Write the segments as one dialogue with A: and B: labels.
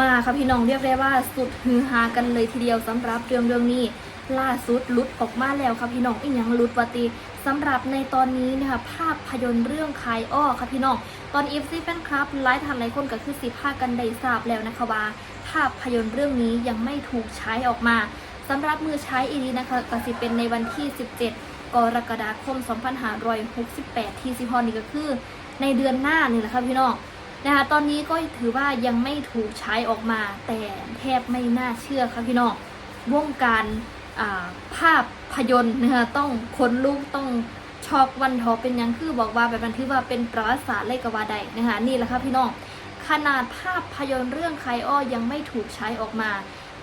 A: มาค่ะพี่น้องเรียกได้ว่าสุดฮือฮากันเลยทีเดียวสำหรับเรื่องเรื่องนี้ ล่าสุดลุดออกมาแล้วค่ะพี่น้องอีกอย่างลุดวาติสำหรับในตอนนี้นะคะภาพยนตร์เรื่องคายอ้อค่ะพี่น้องตอนอีฟซีแฟนคลับไลฟ์ทันหลายคนก็คือสิพากันได้ทราบแล้วนะคะว่า ภาพยนตร์เรื่องนี้ยังไม่ถูกใช้ออกมาสำหรับมือใช้อีนี้นะคะก็สิเป็นในวันที่ 17 กรกฎาคม 2568 ที่สิฮอนนี่ก็คือ ในเดือนหน้านี่แหละค่ะพี่น้อง นะคะตอนนี้ก็ถือว่ายังไม่ถูกใช้ออกมา แต่แทบไม่น่าเชื่อค่ะพี่น้องวงการาภาพพยนตร์นะคะต้องคนลูกต้องช็อกวันทอเป็นยังคือบอกว่าแบบนั้นถือว่าเป็นประวัติศาสตร์เลยกว่าใดนะคะนี่แหละค่ะพี่น้องขนาดภาพพยนตร์เรื่องใครอ้อยังไม่ถูกใช้ออกมา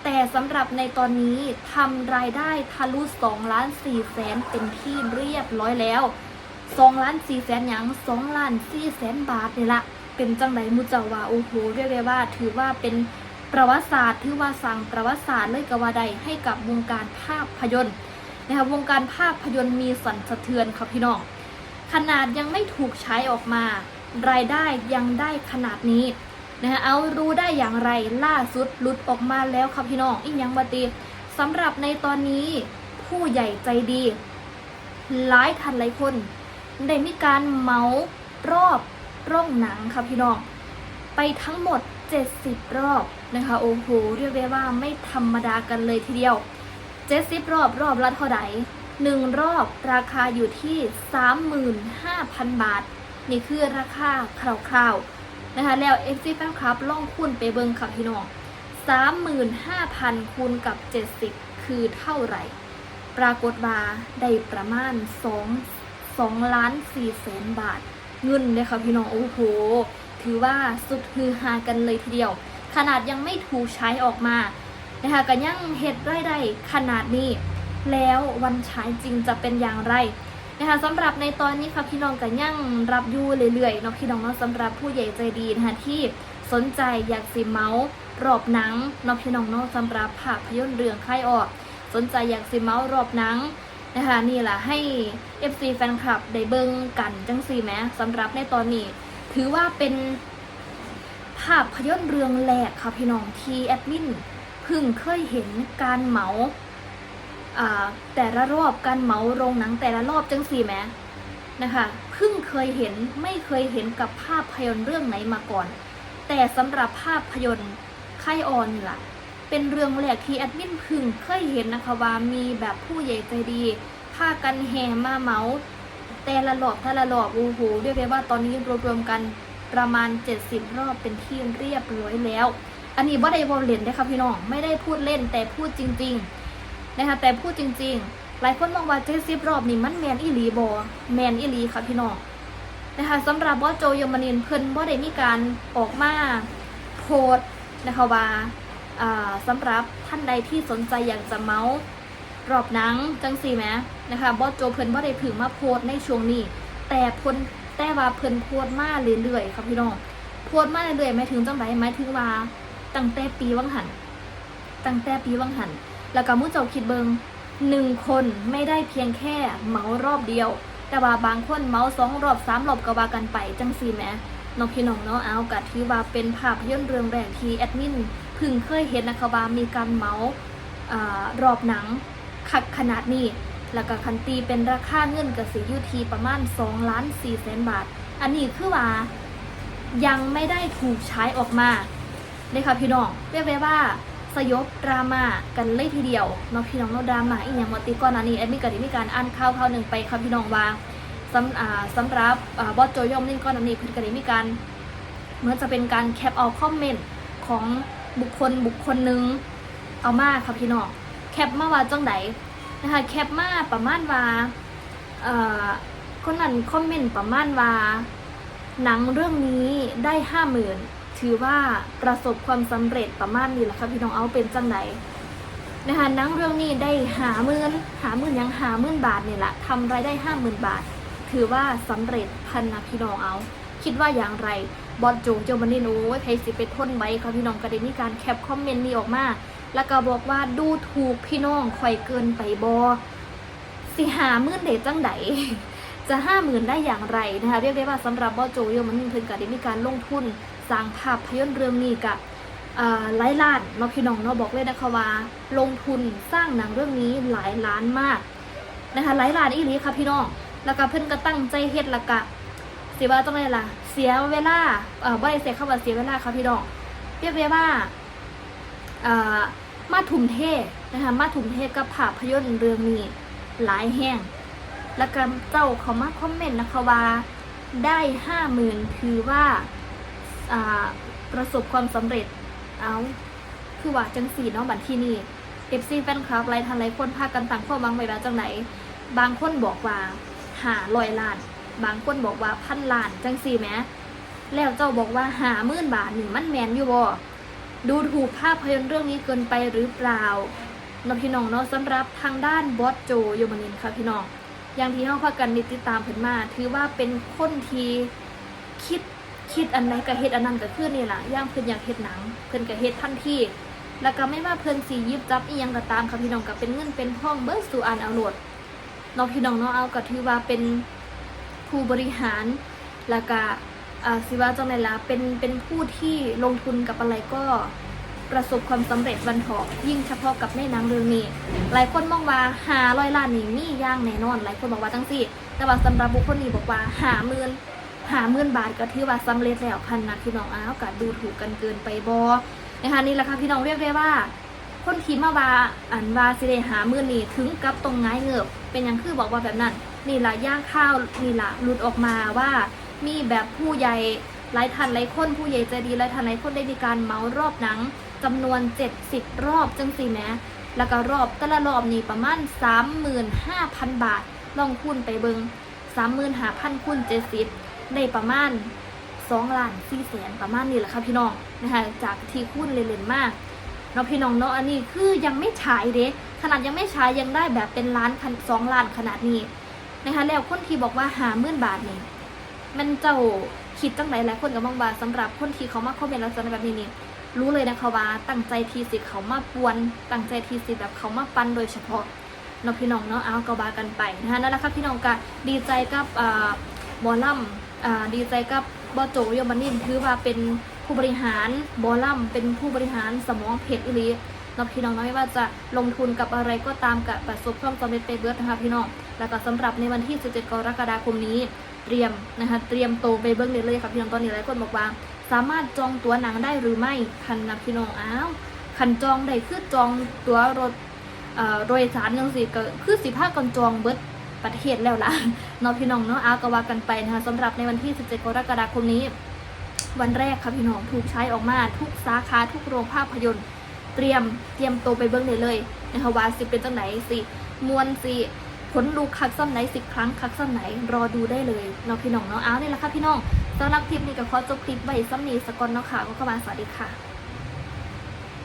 A: แต่สำหรับในตอนนี้ทำรายได้ทะลุ2ล้าน4แสนเป็นที่เรียบร้อยแล้ว2ล้าน4แสนหยัง2ล้าน4แสนบาทนี่ละ เป็นจังไดมุจาวาโอ้โหเรียกได้ว่า ถือว่าเป็นประวัติศาสตร์ถือว่าสั่งประวัติศาสตร์เลยกว่าใดให้กับวงการภาพยนตร์นะคะวงการภาพยนตร์มีสั่นสะเทือนครับพี่น้อง ขนาดยังไม่ถูกใช้ออกมา รายได้ยังได้ขนาดนี้นะคะเอารู้ได้อย่างไรล่าสุดหลุดออกมาแล้วครับพี่น้องอีกยังบตีสำหรับในตอนนี้ผู้ใหญ่ใจดีหลายทันหลายคน ได้มีการเมาส์รอบ ร่องหนังค่ะพี่น้อง ไปทั้งหมด 70 รอบนะคะโอ้โหเรียกได้ว่าไม่ธรรมดากันเลยทีเดียว 70 รอบรอบละเท่าไหร่หนึ่งรอบราคาอยู่ที่ 35,000 บาท นี่คือราคาคร่าวๆนะคะแล้ว FC Fan Club ล่องคูณไปเบิงค่ะพี่น้อง35,000 คูณกับ 70 คือเท่าไหร่ ปรากฏว่าได้ประมาณ 2 2ล้าน4แสนบาท เงินเลยค่ะพี่น้องโอ้โหถือว่าสุดฮือฮากันเลยทีเดียว ขนาดยังไม่ถูกใช้ออกมานะคะกันยังเฮ็ดได้ได้ขนาดนี้ แล้ววันฉายจริงจะเป็นอย่างไรนะคะสำหรับในตอนนี้ค่ะพี่น้องกันยังรับอยู่เรื่อยๆเนาะพี่น้องเนาะสำหรับผู้ใหญ่ใจดีนะคะที่สนใจอยากสิเมาส์รอบหนังเนาะพี่น้องเนาะสำหรับภาพยนตร์เรื่องค่ายออก สนใจอยากสิเมาส์รอบหนัง นะคะนี่แหละให้ FC แฟนคลับได้เบิ่งกันจังสีแหมสำหรับในตอนนี้ ถือว่าเป็นภาพพยนตร์เรื่องแรกค่ะพี่น้องที่แอดมินเพิ่งเคยเห็นการเหมาอ่าแต่ละรอบการเหมาโรงหนังแต่ละรอบจังสีแหมนะคะเพิ่งเคยเห็นไม่เคยเห็นกับภาพพยนตร์เรื่องไหนมาก่อน แต่สำหรับภาพพยนตร์ค่ออนล่ะ เป็นเรื่องแรกที่แอดมินพึงเคยเห็นนะคะว่ามีแบบผู้ใหญ่ใจดีพากันแห่มาเมาแต่ละรอบแต่ละรอบโอ้โหเรียกได้ว่าตอนนี้รวมๆกันประมาณ 70 รอบเป็นที่เรียบร้อยแล้ว อันนี้ว่าได้วอลเล่นได้ค่ะพี่น้องไม่ได้พูดเล่นแต่พูดจริงๆนะคะแต่พูดจริง ๆ หลายคนมองว่า70รอบนี่มันแมนอีหลีบอแมนอีหลีค่ะพี่น้องนะคะสำหรับบอสโจยมานินเพิ่นบ่ได้มีการออกมาโพสนะคะว่า สำหรับท่านใดที่สนใจอยากจะเมาส์รอบหนังจังสีแหมนะคะบอสโจเพิ่นบ่ได้ผึ่งมาโพสในช่วงนี้ แต่พนแต่ว่าเพิ่นโพสมาเรื่อยๆครับพี่น้องโพสมาเรื่อยๆหมายถึงจังไดหมายถึงว่าตั้งแต่ปีวังหันตั้งแต่ปีวังหัน แล้วก็มุ่เจ้าคิดเบิงหนึ่งคนไม่ได้เพียงแค่เมารอบเดียว แต่ว่าบางคนเมาสองรอบสามรอบก็ว่ากันไปจังสีแหมน้องพี่น้องเนาะเอากัถือว่าเป็นภาพยนตร์เรื่องแรกที่แอดมิน พึ่งเคยเห็นนะคะว่ามีการเมาส์อรอบหนังคักขนาดนี้ แล้วก็คันตีเป็นราคาเงินกสิยุทีประมาณ2ล้าน4แสนบาท อันนี้คือว่ายังไม่ได้ถูกใช้ออกมาเลยค่ะพี่น้องเรียกได้ว่าสยบดราม่ากันเลยทีเดียวเนาะพี่น้องเนาะดราม่าอีกอย่างมติก่อนหน้านี้แอดมินก็ได้มีการอ่านข่าวข่าวหนึ่งไปค่ะพี่น้องว่าสำสำหรับอบอสโจยอมนิ่งก่อนหน้านี้เพิ่นก็ได้มีการเหมือนจะเป็นการแคปเอาคอมเมนต์ของ บุคคลบุคคลหนึ่งเอามาค่ะพี่น้องแคปมาว่าจังไดนะคะแคปมาประมาณว่าเอ่อคนนั้นคอมเมนต์ประมาณว่า หนังเรื่องนี้ได้ห้าหมื่นถือว่าประสบความสำเร็จประมาณนี้แหละค่ะพี่น้องเอาเป็นจังไดนะคะหนังเรื่องนี้ได้หาหมื่นหาหมื่นยังหาหมื่นบาทนี่แหละทำรายได้ห้าหมื่นบาท ถือว่าสำเร็จพันนะพี่น้องเอา คิดว่าอย่างไรบอลโจงเจ้ามันนี่โอ้ยใครสิไปทนไว้ค่ะพี่น้องก็ได้มีการแคปคอมเมนต์นี้ออกมา แล้วก็บอกว่าดูถูกพี่น้องข่อยเกินไปบอสิหาหมื่นเดจังไดจะห้าหมื่นได้อย่างไรนะคะเรียกได้ว่าสำหรับบอลโจเยามันนี่เพิ่นก็ได้มีการลงทุนสร้างภาพยนตร์เรื่องนี้กับอ่าหลายล้านเนาะพี่น้องเนาะบอกเลยนะคะว่า ลงทุนสร้างหนังเรื่องนี้หลายล้านมากนะคะหลายล้านอีหลีค่ะพี่น้องแล้วก็เพิ่นก็ตั้งใจเฮ็ดและกะ สียว่าต้องไรล่ะ เสียเวลา เอ่อบ่ได้เสียคำว่าเสียเวลาค่ะพี่น้องเรียกได้ว่าเอ่ามาถุมเทนะคะมาถุมเทกับภาพยนตร์เรื่องนี้หลายแห้งแล้วก็เจ้าเขามาคอมเมนต์นะคะว่าได้ห้าหมื่นถือว่าอ่าประสบความสำเร็จเอาคือว่าจังสีเนาะบัดที่นี่เอฟซีแฟนคลับไลายทันไลคนพากันต่างข้อมังไว้ว่าจังไหน บางคนบอกว่าหาลอยล้าน บางคนบอกว่าพันล้านจังสี่แหมแล้วเจ้าบอกว่าหาหมื่นบาทหนี่งมันแมนอยู่บ่ดูถูกภาพยนตร์เรื่องนี้เกินไปหรือเปล่าน้องพี่น้องเนาะสำหรับทางด้านบอสโจโยมานินค่ะพี่น้อง อย่างที่เราพากันได้ติดตามเพิ่นมา ถือว่าเป็นคนที่คิดคิดอันไหนก็เฮ็ดอันนั้นก็คือนี่แหละย่างเพิ่นอยากเฮ็ดหนัง เพิ่นก็เฮ็ดทันทีแล้วก็ไม่ว่าเพิ่นสิหยิบจับอียังก็ตามค่ะพี่น้องก็เป็นเงินเป็นทองเบิดสู่อันเอาโลดน้องพี่น้องเนาะเอาก็ถือว่าเป็น ผู้บริหาร แล้วก็อ่าสิว่าจังไดล่ะเป็นเป็นผู้ที่ลงทุนกับอะไรก็ประสบความสำเร็จวันเถาะยิ่งเฉพาะกับในหนังเรื่องนี้ หลายคนมองว่าหาร้อยล้านนี่มีย่างแน่นอน หลายคนบอกว่าจังซี่แต่ว่าสำหรับบุคคลนี้บอกว่าหาหมื่นหาหมื่นบาทก็ถือว่าสำเร็จแล้วพันนะพี่น้องอ้าวก็ดูถูกกันเกินไปบอนะคะนี่แหละค่ะพี่น้องเรียกได้ว่า คนที่มาว่าอันว่าสิได้หามื่นนี่ถึงกับตรงง่ายเงือบเป็นอย่างคือบอกว่าแบบนั้นนี่ละย่างข้าวนี่ละหลุดออกมาว่ามีแบบผู้ใหญ่หลายท่านหลายคนผู้ใหญ่ใจดีหลายท่านหลายคนได้มีการเมารอบหนังจำนวน 70 รอบจังสิแหมแล้วก็รอบแต่ละรอบนี่ประมาณ 35,000 บาท ลองคูณไปเบิง35,000คูณ70 ได้ประมาณ2ล้าน4แสนประมาณนี้แหละค่ะพี่น้องนะคะจากที่คูณเล่นๆมาก เนาะพี่น้องเนาะอันนี้คือยังไม่ฉายเด้ขนาดยังไม่ฉายยังได้แบบเป็นล้านสองล้านขนาดนี้นะคะแล้วคนที่บอกว่าหาหมื่นบาทนี่มันเจ้าคิดจังไหนหลายคนก็มองว่าสำหรับคนที่เขามาคอมเมนต์ลักษณะแบบนี้นี่รู้เลยนะคะว่าตั้งใจทีสิเขามาปวนตั้งใจทีสิแบบเขามาปันโดยเฉพาะเน้องพี่น้องเนาะเอากระบากันไปนะคะนั่นแหละครับพี่น้องก็ดีใจกับอ่าบอลลัมอ่าดีใจกับบอโจโยมานินถือว่าเป็น ผู้บริหารบอลลัมเป็นผู้บริหารสมองเพชรอิลีเน้องพี่น้องเนาะไม่ว่าจะลงทุนกับอะไรก็ตามกับประสบความสำเร็จไปเบิร์ดนะคะพี่น้องแล้วก็สำหรับในวันที่ 17 กรกฎาคมนี้ เตรียมนะคะเตรียมโตไปเบิ้งเลยเลยค่ะพี่น้องตอนนี้หลายคนบอกว่า สามารถจองตั๋วหนังได้หรือไม่คันนะพี่น้องอ้าวคันจองได้คือจองตั๋วรถเอ่อโดยสารยังสิก็คือสิพากันจองเบิร์ดประเทศแล้วล่ะเนาะพี่น้องเนาะอ้าวก็ว่ากันไปนะคะสำหรับในวันที่ 17 กรกฎาคมนี้ วันแรกค่ะพี่น้องถูกใช้ออกมาทุกสาขาทุกโรงภาพยนตร์ เตรียมเตรียมตัวไปเบิ้งเลยเลยนะคะว่าสิเป็นจังไหนสิมวนสิผลลูกคักซ้ำไหนสิครั้งคักซ้ำไหนรอดูได้เลยเนาะพี่น้องเนาะอ้าวนี่แหละค่ะพี่น้องสำหรับคลิปนี้ก็ขอจบคลิปไว้ซ้ำนี้สกอนเนาะค่ะก็กบาสวัสดีค่ะ